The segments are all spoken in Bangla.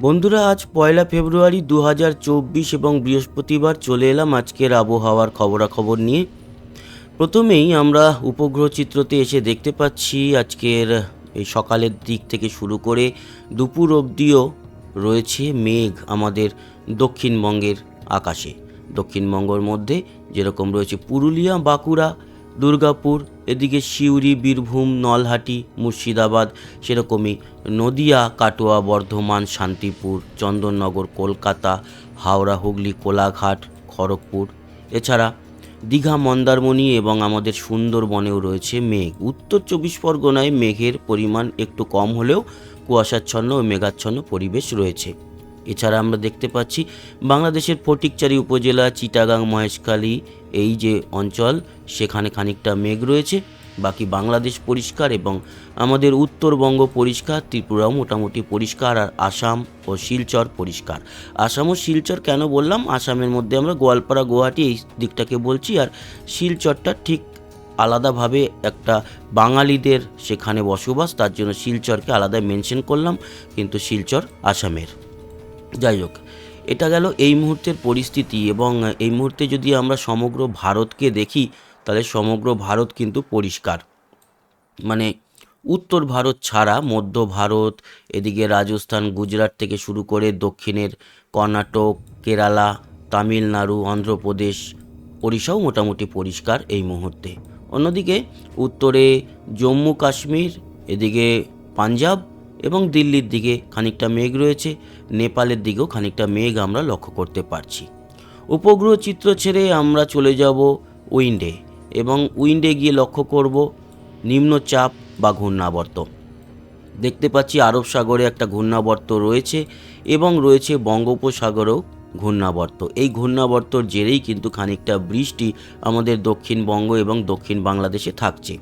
বন্ধুরা, আজ পয়লা ফেব্রুয়ারি দু হাজার চব্বিশ এবং বৃহস্পতিবার চলে এলাম আজকের আবহাওয়ার খবরাখবর নিয়ে। প্রথমেই আমরা উপগ্রহ চিত্রতে এসে দেখতে পাচ্ছি আজকের এই সকালের দিক থেকে শুরু করে দুপুর অবধিও রয়েছে মেঘ আমাদের দক্ষিণবঙ্গের আকাশে। দক্ষিণবঙ্গের মধ্যে যেরকম রয়েছে পুরুলিয়া, বাঁকুড়া দুর্গাপুর, এদিকে সিউড়ি, বীরভূম, নলহাটি, মুর্শিদাবাদ, সেরকমই নদিয়া, কাটোয়া, বর্ধমান, শান্তিপুর, চন্দননগর, কলকাতা, হাওড়া, হুগলি, কোলাঘাট, খড়গপুর। এছাড়া দীঘা, মন্দারমণি এবং আমাদের সুন্দরবনেও রয়েছে মেঘ। উত্তর চব্বিশ পরগনায় মেঘের পরিমাণ একটু কম হলেও কুয়াশাচ্ছন্ন ও মেঘাচ্ছন্ন পরিবেশ রয়েছে। এছাড়া আমরা দেখতে পাচ্ছি বাংলাদেশের ফটিকচারি উপজেলা, চিটাগাং, মহেশখালী এই যে অঞ্চল, সেখানে খানিকটা মেঘ রয়েছে। বাকি বাংলাদেশ পরিষ্কার এবং আমাদের উত্তরবঙ্গ পরিষ্কার ত্রিপুরাও মোটামুটি পরিষ্কার আর আসাম ও শিলচর পরিষ্কার। আসাম ও শিলচর কেন বললাম? আসামের মধ্যে আমরা গোয়ালপাড়া, গুয়াহাটি এই দিকটাকে বলছি আর শিলচরটা ঠিক আলাদাভাবে একটা বাঙালিদের সেখানে বসবাস, তার জন্য শিলচরকে আলাদা মেনশন করলাম, কিন্তু শিলচর আসামের। যাই হোক এটা গেল এই মুহূর্তের পরিস্থিতি এবং এই মুহূর্তে যদি আমরা সমগ্র ভারতকে দেখি, তাহলে সমগ্র ভারত কিন্তু পরিষ্কার। মানে উত্তর ভারত ছাড়া মধ্য ভারত, এদিকে রাজস্থান, গুজরাট থেকে শুরু করে দক্ষিণের কর্ণাটক, কেরালা, তামিলনাড়ু, অন্ধ্রপ্রদেশ, ওড়িশাও মোটামুটি পরিষ্কার এই মুহূর্তে। অন্যদিকে উত্তরে জম্মু কাশ্মীর এদিকে পাঞ্জাব এবং দিল্লির দিকে খানিকটা মেঘ রয়েছে, নেপালের দিকেও খানিকটা মেঘ আমরা লক্ষ্য করতে পারছি। উপগ্রহ চিত্র ছেড়ে আমরা চলে যাব উইন্ডে এবং উইন্ডে গিয়ে লক্ষ্য করব নিম্নচাপ বা ঘূর্ণাবর্ত। দেখতে পাচ্ছি আরব সাগরে একটা ঘূর্ণাবর্ত রয়েছে এবং রয়েছে বঙ্গোপসাগরেও ঘূর্ণাবর্ত। এই ঘূর্ণাবর্তর জেরেই কিন্তু খানিকটা বৃষ্টি আমাদের দক্ষিণবঙ্গ এবং দক্ষিণ বাংলাদেশে থাকছে।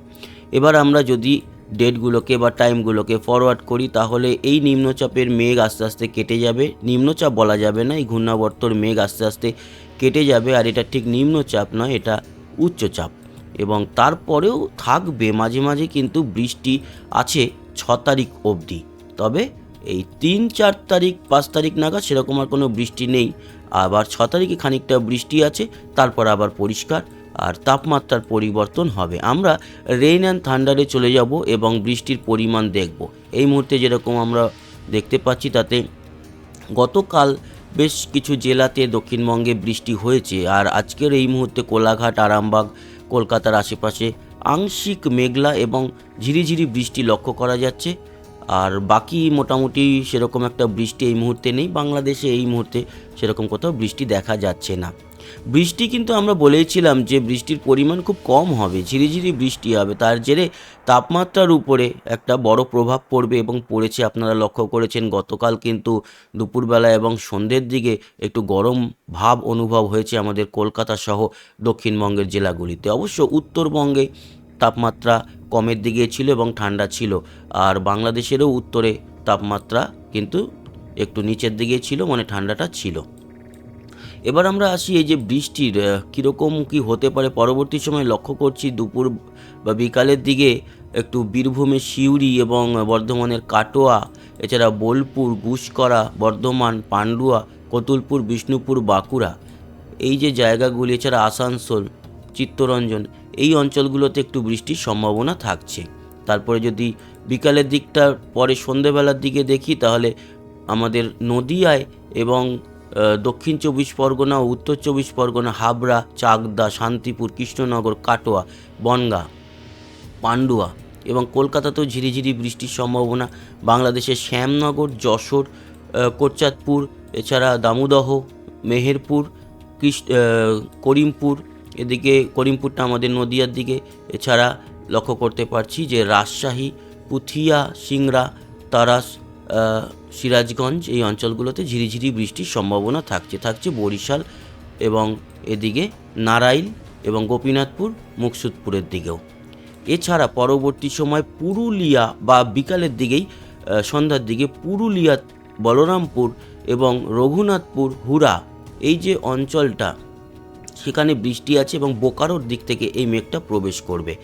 এবার আমরা যদি ডেটগুলোকে বা টাইমগুলোকে ফরওয়ার্ড করি, তাহলে এই নিম্নচাপের মেঘ আস্তে আস্তে কেটে যাবে। নিম্নচাপ বলা যাবে না, এই ঘূর্ণাবর্তর মেঘ আস্তে আস্তে কেটে যাবে, আর এটা ঠিক নিম্নচাপ নয়, এটা উচ্চচাপ। এবং তারপরেও থাকবে, মাঝে মাঝে কিন্তু বৃষ্টি আছে ছ তারিখ অবধি। তবে এই তিন, চার তারিখ, পাঁচ তারিখ নাগাদ সেরকম আর কোনো বৃষ্টি নেই। আবার ছ তারিখে খানিকটা বৃষ্টি আছে, তারপর আবার পরিষ্কার। আর তাপমাত্রার পরিবর্তন হবে। আমরা রেইন অ্যান্ড থান্ডারে চলে যাব এবং বৃষ্টির পরিমাণ দেখব। এই মুহূর্তে যেরকম আমরা দেখতে পাচ্ছি তাতে গতকাল বেশ কিছু জেলাতে দক্ষিণবঙ্গে বৃষ্টি হয়েছে আর আজকের এই মুহূর্তে কোলাঘাট, আরামবাগ, কলকাতার আশেপাশে আংশিক মেঘলা এবং ঝিরিঝিরি বৃষ্টি লক্ষ্য করা যাচ্ছে। আর বাকি মোটামুটি সেরকম একটা বৃষ্টি এই মুহূর্তে নেই। বাংলাদেশে এই মুহূর্তে সেরকম কোথাও বৃষ্টি দেখা যাচ্ছে না। বৃষ্টি কিন্তু আমরা বলেইছিলাম যে বৃষ্টির পরিমাণ খুব কম হবে, ঝিরিঝিরি বৃষ্টি হবে, তার জেরে তাপমাত্রার উপরে একটা বড় প্রভাব পড়বে এবং পড়েছে আপনারা লক্ষ্য করেছেন গতকাল কিন্তু দুপুরবেলা এবং সন্ধ্যের দিকে একটু গরম ভাব অনুভব হয়েছে আমাদের কলকাতা সহ দক্ষিণবঙ্গের জেলাগুলিতে। অবশ্য উত্তরবঙ্গে তাপমাত্রা কমের দিকে ছিল এবং ঠান্ডা ছিল, আর বাংলাদেশেরও উত্তরে তাপমাত্রা কিন্তু একটু নিচের দিকে ছিল মানে ঠান্ডাটা ছিল। এবার আমরা আসি এই যে বৃষ্টির কীরকম কি হতে পারে? পরবর্তী সময় লক্ষ্য করছি দুপুর বা বিকালের দিকে একটু বীরভূমের সিউড়ি এবং বর্ধমানের কাটোয়া, এছাড়া বোলপুর, গুসকরা, বর্ধমান, পান্ডুয়া, কতুলপুর, বিষ্ণুপুর, বাঁকুড়া। এই যে জায়গাগুলি, এছাড়া আসানসোল, চিত্তরঞ্জন, এই অঞ্চলগুলোতে একটু বৃষ্টির সম্ভাবনা থাকছে। তারপরে যদি বিকালের দিকটা, পরে সন্ধেবেলার দিকে দেখি, তাহলে আমাদের নদিয়ায় এবং দক্ষিণ চব্বিশ পরগনা ও উত্তর চব্বিশ পরগনা, হাবড়া, চাকদা, শান্তিপুর, কৃষ্ণনগর, কাটোয়া, বনগাঁ, পান্ডুয়া এবং কলকাতাতেও ঝিরিঝিরি বৃষ্টির সম্ভাবনা। বাংলাদেশের শ্যামনগর, যশোর কোটচাঁদপুর, এছাড়া দামোদহ, মেহেরপুর করিমপুর, এদিকে করিমপুরটা আমাদের নদিয়ার দিকে, এছাড়া লক্ষ্য করতে পারছি যে রাজশাহী, পুথিয়া, সিংড়া, তারাস সিরাজগঞ্জ এই অঞ্চলগুলোতে ঝিরিঝিরি বৃষ্টির সম্ভাবনা থাকছে। থাকছে বরিশাল এবং এদিকে নারাইল এবং গোপীনাথপুর, মুকসুদপুরের দিকেও। এছাড়া পরবর্তী সময় পুরুলিয়া বা বিকালের দিকেই সন্ধ্যার দিকে পুরুলিয়া, বলরামপুর এবং রঘুনাথপুর হুরা এই যে অঞ্চলটা, সেখানে বৃষ্টি আছে এবং বোকারোর দিক থেকে এই মেঘটা প্রবেশ করবে।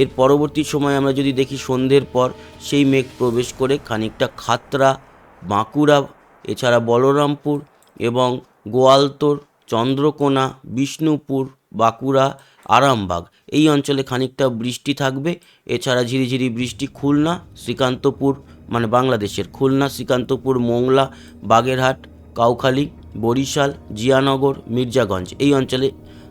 এর পরবর্তী সময় আমরা যদি দেখি সন্ধ্যের পর, সেই মেঘ প্রবেশ করে খানিকটা খাতরা বাঁকুড়া, এছাড়া বলরামপুর এবং গোয়ালতোর, চন্দ্রকোনা, বিষ্ণুপুর, বাঁকুড়া, আরামবাগ, এই অঞ্চলে খানিকটা বৃষ্টি থাকবে। এছাড়া ঝিরিঝিরি বৃষ্টি খুলনা, শ্রীকান্তপুর মানে বাংলাদেশের খুলনা, শ্রীকান্তপুর, মোংলা, বাগেরহাট, কাউখালী, বরিশাল, জিয়ানগর, মির্জাগঞ্জ, এই অঞ্চলে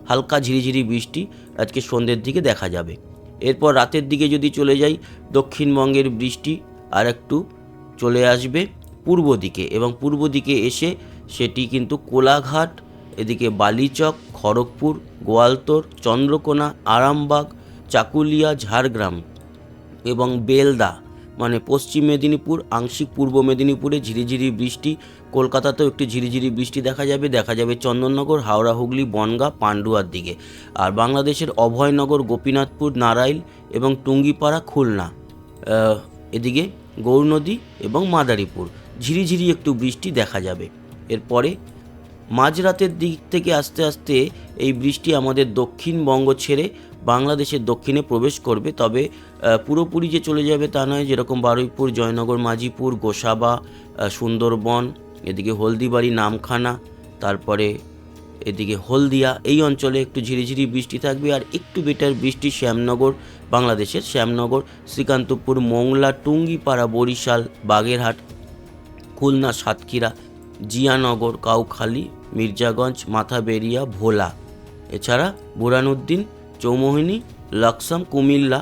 হালকা ঝিরিঝিরি বৃষ্টি আজকে সন্ধ্যের দিকে দেখা যাবে। এরপর রাতের দিকে যদি চলে যাই, দক্ষিণবঙ্গের বৃষ্টি আর একটু চলে আসবে পূর্ব দিকে এবং পূর্ব দিকে এসে সেটি কিন্তু কোলাঘাট, এদিকে বালিচক, খড়গপুর, গোয়ালতোর, চন্দ্রকোনা, আরামবাগ, চাকুলিয়া, ঝাড়গ্রাম এবং বেলদা মানে পশ্চিম মেদিনীপুর, আংশিক পূর্ব মেদিনীপুরে ঝিরিঝিরি বৃষ্টি কলকাতাতেও একটু ঝিরিঝিরি বৃষ্টি দেখা যাবে দেখা যাবে চন্দননগর, হাওড়া, হুগলি, বনগাঁ, পান্ডুয়ার দিকে। আর বাংলাদেশের অভয়নগর, গোপীনাথপুর নারাইল এবং টুঙ্গিপাড়া, খুলনা এদিকে গৌরনদী এবং মাদারীপুর। ঝিরিঝিরি একটু বৃষ্টি দেখা যাবে। এরপরে মাঝরাতের দিক থেকে আস্তে আস্তে এই বৃষ্টি আমাদের দক্ষিণবঙ্গ ছেড়ে বাংলাদেশের দক্ষিণে প্রবেশ করবে। তবে পুরোপুরি যে চলে যাবে তা নয়, যেরকম বারুইপুর, জয়নগর মাঝিপুর গোসাবা সুন্দরবন এদিকে হলদিবাড়ি, নামখানা, তারপরে এদিকে হলদিয়া, এই অঞ্চলে একটু ঝিরিঝিরি বৃষ্টি থাকবে আর একটু বেটার বৃষ্টি শ্যামনগর, বাংলাদেশের শ্যামনগর, শ্রীকান্তপুর, মোংলা, টুঙ্গিপাড়া, বরিশাল, বাগেরহাট, খুলনা, সাতক্ষীরা, জিয়ানগর, কাউখালী, মির্জাগঞ্জ, মাথাবেরিয়া, ভোলা। এছাড়া বুরানুদ্দিন চৌমোহিনী, লক্সম, কুমিল্লা,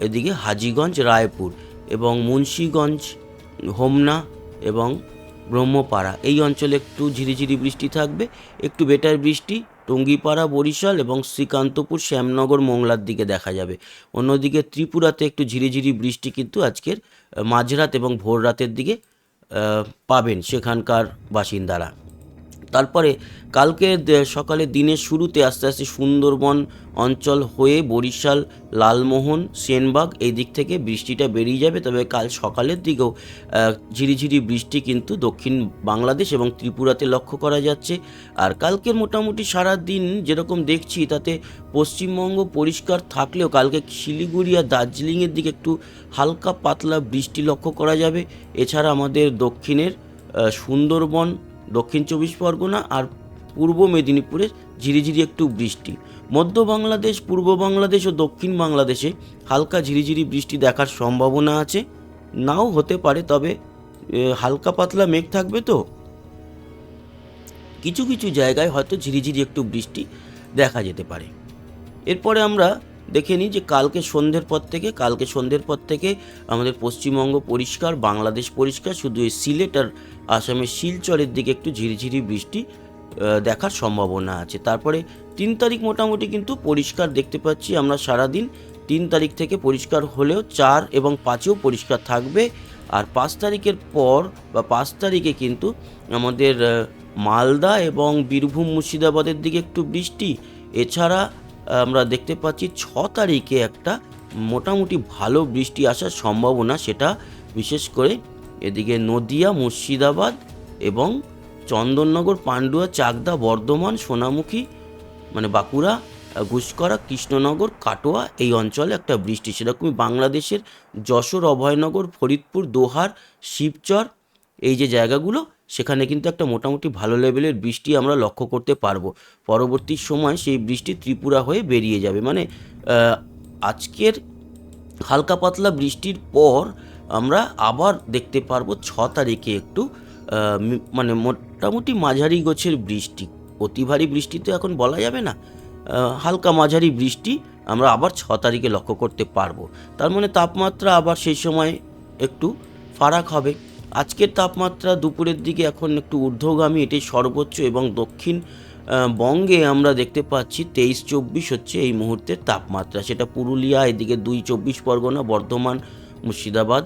এদিকে হাজিগঞ্জ, রায়পুর এবং মুন্সীগঞ্জ, হোমনা এবং ব্রহ্মপাড়া। এই অঞ্চলে একটু ঝিরিঝিরি বৃষ্টি থাকবে, একটু বেটার বৃষ্টি, টঙ্গিপাড়া, বরিশাল এবং শ্রীকান্তপুর, শ্যামনগর, মোংলার দিকে দেখা যাবে। অন্যদিকে ত্রিপুরাতে একটু ঝিরিঝিরি বৃষ্টি কিন্তু আজকের মাঝরাত এবং ভোর রাতের দিকে পাবেন সেখানকার বাসিন্দারা। তারপরে কালকে সকালে দিনের শুরুতে আস্তে আস্তে সুন্দরবন অঞ্চল হয়ে বরিশাল, লালমোহন, সেনবাগ এই দিক থেকে বৃষ্টিটা বেরিয়ে যাবে। তবে কাল সকালের দিকেও ঝিরিঝিরি বৃষ্টি কিন্তু দক্ষিণ বাংলাদেশ এবং ত্রিপুরাতে লক্ষ্য করা যাচ্ছে। আর কালকের মোটামুটি সারা দিন যেরকম দেখছি, তাতে পশ্চিমবঙ্গ পরিষ্কার থাকলেও কালকে শিলিগুড়ি আর দার্জিলিংয়ের দিকে একটু হালকা পাতলা বৃষ্টি লক্ষ্য করা যাবে। এছাড়া আমাদের দক্ষিণের সুন্দরবন দক্ষিণ চব্বিশ পরগনা আর পূর্ব মেদিনীপুরে ঝিরিঝিরি একটু বৃষ্টি। মধ্য বাংলাদেশ, পূর্ব বাংলাদেশ ও দক্ষিণ বাংলাদেশে হালকা ঝিরিঝিরি বৃষ্টি দেখার সম্ভাবনা আছে। নাও হতে পারে, তবে হালকা পাতলা মেঘ থাকবে তো? কিছু কিছু জায়গায় হয়তো ঝিরিঝিরি একটু বৃষ্টি দেখা যেতে পারে। এরপরে আমরা দেখে নিই যে কালকে সন্ধ্যের পর থেকে, কালকে সন্ধ্যের পর থেকে আমাদের পশ্চিমবঙ্গ পরিষ্কার, বাংলাদেশ পরিষ্কার, শুধু এই সিলেট আর আসামের শিলচরের দিকে একটু ঝিরিঝিরি বৃষ্টি দেখার সম্ভাবনা আছে। তারপরে তিন তারিখ মোটামুটি কিন্তু পরিষ্কার দেখতে পাচ্ছি আমরা সারাদিন। তিন তারিখ থেকে পরিষ্কার হলেও চার এবং পাঁচেও পরিষ্কার থাকবে। আর পাঁচ তারিখের পর বা পাঁচ তারিখে কিন্তু আমাদের মালদা এবং বীরভূম মুর্শিদাবাদের দিকে একটু বৃষ্টি। এছাড়া আমরা দেখতে পাচ্ছি ছ তারিখে একটা মোটামুটি ভালো বৃষ্টি আসার সম্ভাবনা, সেটা বিশেষ করে এদিকে নদিয়া, মুর্শিদাবাদ এবং চন্দননগর, পান্ডুয়া, চাকদা, বর্ধমান, সোনামুখী মানে বাঁকুড়া ঘুষকরা কৃষ্ণনগর, কাটোয়া এই অঞ্চলে একটা বৃষ্টি। সেরকমই বাংলাদেশের যশোর, অভয়নগর, ফরিদপুর, দোহার, শিবচর এই যে জায়গাগুলো সেখানে কিন্তু একটা মোটামুটি ভালো লেভেলের বৃষ্টি আমরা লক্ষ্য করতে পারব। পরবর্তী সময় সেই বৃষ্টি ত্রিপুরা হয়ে বেরিয়ে যাবে। মানে আজকের হালকা পাতলা বৃষ্টির পর আমরা আবার দেখতে পারব ছ তারিখে একটু মানে মোটামুটি মাঝারি গোছের বৃষ্টি। অতি ভারী বৃষ্টি তো এখন বলা যাবে না। হালকা মাঝারি বৃষ্টি আমরা আবার ছ তারিখে লক্ষ্য করতে পারব। তার মানে তাপমাত্রা আবার সেই সময় একটু ফারাক হবে। আজকের তাপমাত্রা দুপুরের দিকে এখন একটু ঊর্ধ্বগামী, এটি সর্বোচ্চ এবং দক্ষিণ বঙ্গে আমরা দেখতে পাচ্ছি তেইশ চব্বিশ হচ্ছে এই মুহূর্তের তাপমাত্রা। সেটা পুরুলিয়া, এদিকে দুই চব্বিশ পরগনা, বর্ধমান, মুর্শিদাবাদ,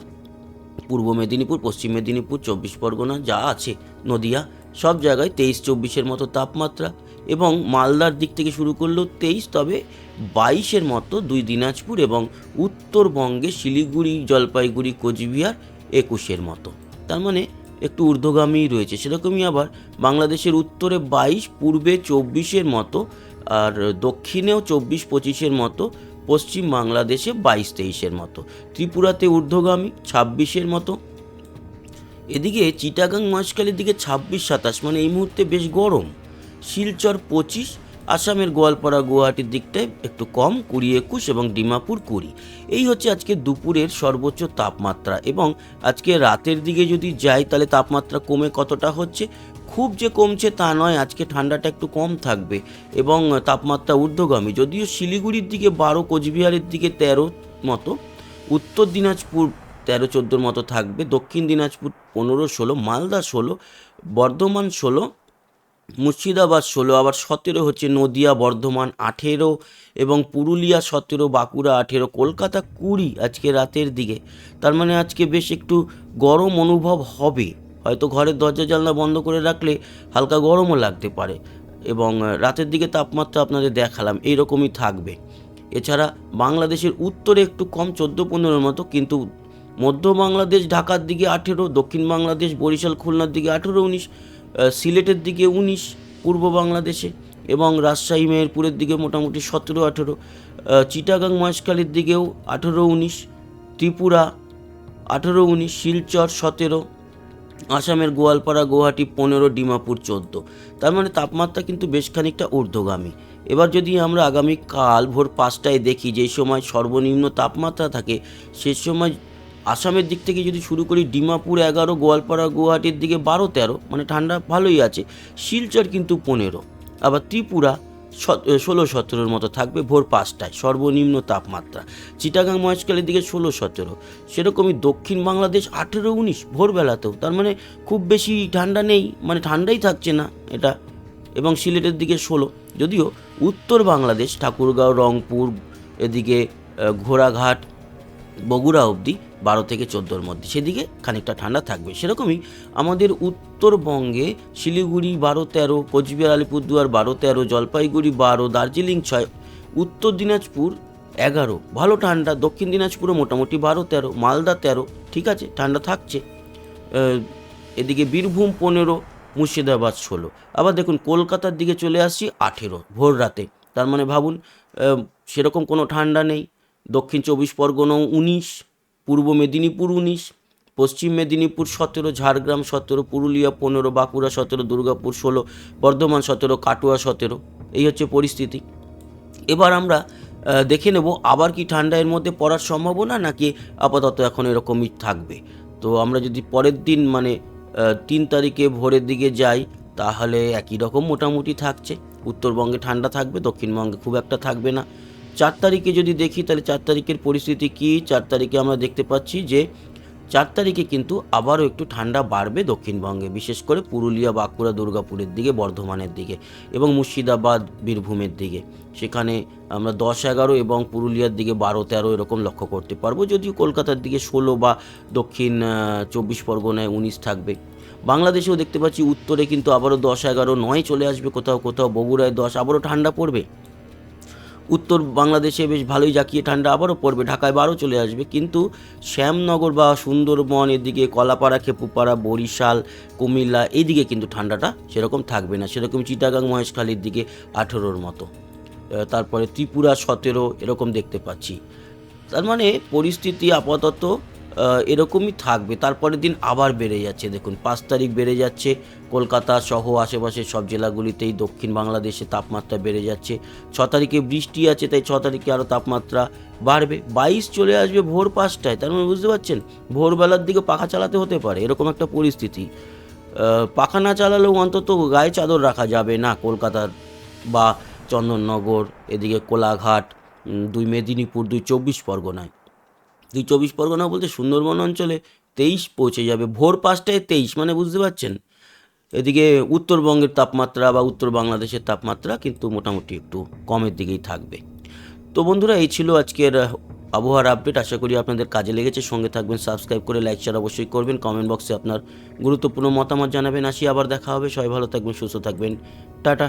পূর্ব মেদিনীপুর, পশ্চিম মেদিনীপুর, চব্বিশ পরগনা যা আছে, নদিয়া, সব জায়গায় তেইশ চব্বিশের মতো তাপমাত্রা এবং মালদার দিক থেকে শুরু করলেও তেইশ, তবে বাইশের মতো দুই দিনাজপুর এবং উত্তরবঙ্গে শিলিগুড়ি, জলপাইগুড়ি, কোচবিহার একুশের মতো। তার মানে একটু ঊর্ধ্বগামী রয়েছে। সেরকমই আবার বাংলাদেশের উত্তরে বাইশ, পূর্বে চব্বিশের মতো আর দক্ষিণেও চব্বিশ, পঁচিশের মতো, পশ্চিম বাংলাদেশে বাইশ, তেইশের মতো। ত্রিপুরাতে ঊর্ধ্বগামী ছাব্বিশের মতো। এদিকে চিটাগাং মহেশখালীর দিকে ছাব্বিশ, সাতাশ মানে এই মুহূর্তে বেশ গরম। শিলচর পঁচিশ আসামের গোয়ালপাড়া গুয়াহাটির দিকটায় একটু কম, কুড়ি একুশ এবং ডিমাপুর কুড়ি। এই হচ্ছে আজকে দুপুরের সর্বোচ্চ তাপমাত্রা এবং আজকে রাতের দিকে যদি যাই তাহলে তাপমাত্রা কমে কতটা হচ্ছে? খুব যে কমছে তা নয়, আজকে ঠান্ডাটা একটু কম থাকবে এবং তাপমাত্রা ঊর্ধ্বগামী। যদিও শিলিগুড়ির দিকে বারো, কোচবিহারের দিকে তেরো মতো, উত্তর দিনাজপুর তেরো, চোদ্দোর মতো থাকবে, দক্ষিণ দিনাজপুর পনেরো, ষোলো, মালদা ষোলো, বর্ধমান ষোলো মুর্শিদাবাদ ষোলো, আবার সতেরো হচ্ছে নদিয়া, বর্ধমান আঠেরো এবং পুরুলিয়া সতেরো, বাঁকুড়া আঠেরো, কলকাতা কুড়ি আজকে রাতের দিকে। তার মানে আজকে বেশ একটু গরম অনুভব হবে। হয়তো ঘরের দরজা জানলা বন্ধ করে রাখলে হালকা গরমও লাগতে পারে এবং রাতের দিকে তাপমাত্রা আপনাদের দেখালাম এইরকমই থাকবে। এছাড়া বাংলাদেশের উত্তরে একটু কম চোদ্দ পনেরোর মতো, কিন্তু মধ্য বাংলাদেশ ঢাকার দিকে আঠেরো, দক্ষিণ বাংলাদেশ, বরিশাল, খুলনার দিকে আঠেরো, উনিশ সিলেটের দিকে উনিশ, পূর্ব বাংলাদেশে এবং রাজশাহী, মেহেরপুরের দিকে মোটামুটি সতেরো, আঠেরো চিটাগাং, মহেশখালীর দিকেও আঠেরো, উনিশ, ত্রিপুরা আঠেরো, উনিশ, শিলচর সতেরো, আসামের গোয়ালপাড়া, গুয়াহাটি পনেরো, ডিমাপুর চোদ্দ। তার মানে তাপমাত্রা কিন্তু বেশ খানিকটা ঊর্ধ্বগামী। এবার যদি আমরা আগামী কাল ভোর পাঁচটায় দেখি যে সময় সর্বনিম্ন তাপমাত্রা থাকে, সে সময় আসামের দিক থেকে যদি শুরু করি, ডিমাপুর এগারো, গোয়ালপাড়া, গুয়াহাটির দিকে বারো, তেরো মানে ঠান্ডা ভালোই আছে। শিলচর কিন্তু পনেরো, আবার ত্রিপুরা ষোলো সতেরোর মতো থাকবে, ভোর পাঁচটায়, সর্বনিম্ন তাপমাত্রা। চিটাগাং মহেশকালের দিকে ষোলো সতেরো, সেরকমই দক্ষিণ বাংলাদেশ আঠেরো, উনিশ, ভোরবেলাতেও। তার মানে খুব বেশি ঠান্ডা নেই মানে ঠান্ডাই থাকছে না এটা, এবং সিলেটের দিকে ষোলো, যদিও উত্তর বাংলাদেশ, ঠাকুরগাঁও, রংপুর, এদিকে ঘোড়াঘাট বগুড়া অবধি বারো থেকে চোদ্দোর মধ্যে। সেদিকে খানিকটা ঠান্ডা থাকবে। সেরকমই আমাদের উত্তরবঙ্গে শিলিগুড়ি বারো তেরো, কোচবিহার, আলিপুরদুয়ার বারো তেরো, জলপাইগুড়ি বারো, দার্জিলিং ছয়, উত্তর দিনাজপুর এগারো। ভালো ঠান্ডা। দক্ষিণ দিনাজপুরে মোটামুটি বারো তেরো, মালদা তেরো, ঠিক আছে? ঠান্ডা থাকছে। এদিকে বীরভূম পনেরো, মুর্শিদাবাদ ষোলো। আবার দেখুন, কলকাতার দিকে চলে আসছি আঠেরো, ভোর রাতে। তার মানে ভাবুন সেরকম কোনো ঠান্ডা নেই। দক্ষিণ চব্বিশ পরগনাও উনিশ, পূর্ব মেদিনীপুর উনিশ, পশ্চিম মেদিনীপুর সতেরো, ঝাড়গ্রাম সতেরো, পুরুলিয়া পনেরো, বাঁকুড়া সতেরো, দুর্গাপুর ষোলো, বর্ধমান সতেরো, কাটুয়া সতেরো। এই হচ্ছে পরিস্থিতি। এবার আমরা দেখে নেব আবার কি ঠান্ডা এর মধ্যে পড়ার সম্ভাবনা নাকি আপাতত এখন এরকমই থাকবে। তো আমরা যদি পরের দিন মানে তিন তারিখে ভোরের দিকে যাই, তাহলে একই রকম মোটামুটি থাকছে। উত্তরবঙ্গে ঠান্ডা থাকবে, দক্ষিণবঙ্গে খুব একটা থাকবে না। চার তারিখে যদি দেখি, তাহলে চার তারিখের পরিস্থিতি কী? চার তারিখে আমরা দেখতে পাচ্ছি যে, চার তারিখে কিন্তু আবারও একটু ঠান্ডা বাড়বে দক্ষিণবঙ্গে, বিশেষ করে পুরুলিয়া, বাঁকুড়া, দুর্গাপুরের দিকে, বর্ধমানের দিকে এবং মুর্শিদাবাদ, বীরভূমের দিকে। সেখানে আমরা দশ এগারো এবং পুরুলিয়ার দিকে বারো তেরো এরকম লক্ষ্য করতে পারব। যদিও কলকাতার দিকে ষোলো বা দক্ষিণ চব্বিশ পরগনায় উনিশ থাকবে। বাংলাদেশেও দেখতে পাচ্ছি উত্তরে কিন্তু আবারও দশ এগারো নয় চলে আসবে কোথাও কোথাও বগুড়ায় দশ, আবারও ঠান্ডা পড়বে। উত্তর বাংলাদেশে বেশ ভালোই জাকিয়ে ঠান্ডা আবারও পড়বে, ঢাকায় বারো চলে আসবে। কিন্তু শ্যামনগর বা সুন্দরবন, এদিকে কলাপাড়া, খেপুপাড়া, বরিশাল, কুমিল্লা এইদিকে কিন্তু ঠান্ডাটা সেরকম থাকবে না। সেরকম চিটাগাং মহেশখালীর দিকে আঠেরোর মতো। তারপরে ত্রিপুরা সতেরো, এরকম দেখতে পাচ্ছি। তার মানে পরিস্থিতি আপাতত এরকমই থাকবে। তারপরের দিন আবার বেড়ে যাচ্ছে। দেখুন, পাঁচ তারিখ বেড়ে যাচ্ছে। কলকাতা সহ আশেপাশের সব জেলাগুলিতেই দক্ষিণ বাংলাদেশে তাপমাত্রা বেড়ে যাচ্ছে। ছ তারিখে বৃষ্টি আছে, তাই ছ তারিখে আরও তাপমাত্রা বাড়বে। বাইশ চলে আসবে ভোর পাঁচটায়। তার মানে বুঝতে পারছেন? ভোরবেলার দিকে পাখা চালাতে হতে পারে। এরকম একটা পরিস্থিতি। পাখা না চালালেও অন্তত গায়ে চাদর রাখা যাবে না কলকাতার বা চন্দননগর, এদিকে কোলাঘাট দুই মেদিনীপুর, দুই চব্বিশ পরগনায়। দুই চব্বিশ পরগনা বলতে সুন্দরবন অঞ্চলে তেইশ পৌঁছে যাবে, ভোর পাঁচটায় তেইশ মানে বুঝতে পারছেন? এদিকে উত্তরবঙ্গের তাপমাত্রা বা উত্তর বাংলাদেশের তাপমাত্রা কিন্তু মোটামুটি একটু কমের দিকেই থাকবে। তো বন্ধুরা, এই ছিল আজকের আবহাওয়ার আপডেট। আশা করি আপনাদের কাজে লেগেছে। সঙ্গে থাকবেন, সাবস্ক্রাইব করে লাইক, শেয়ার অবশ্যই করবেন। কমেন্ট বক্সে আপনার গুরুত্বপূর্ণ মতামত জানাবেন। আসি আবার দেখা হবে। সবাই ভালো থাকবেন, সুস্থ থাকবেন। টাটা।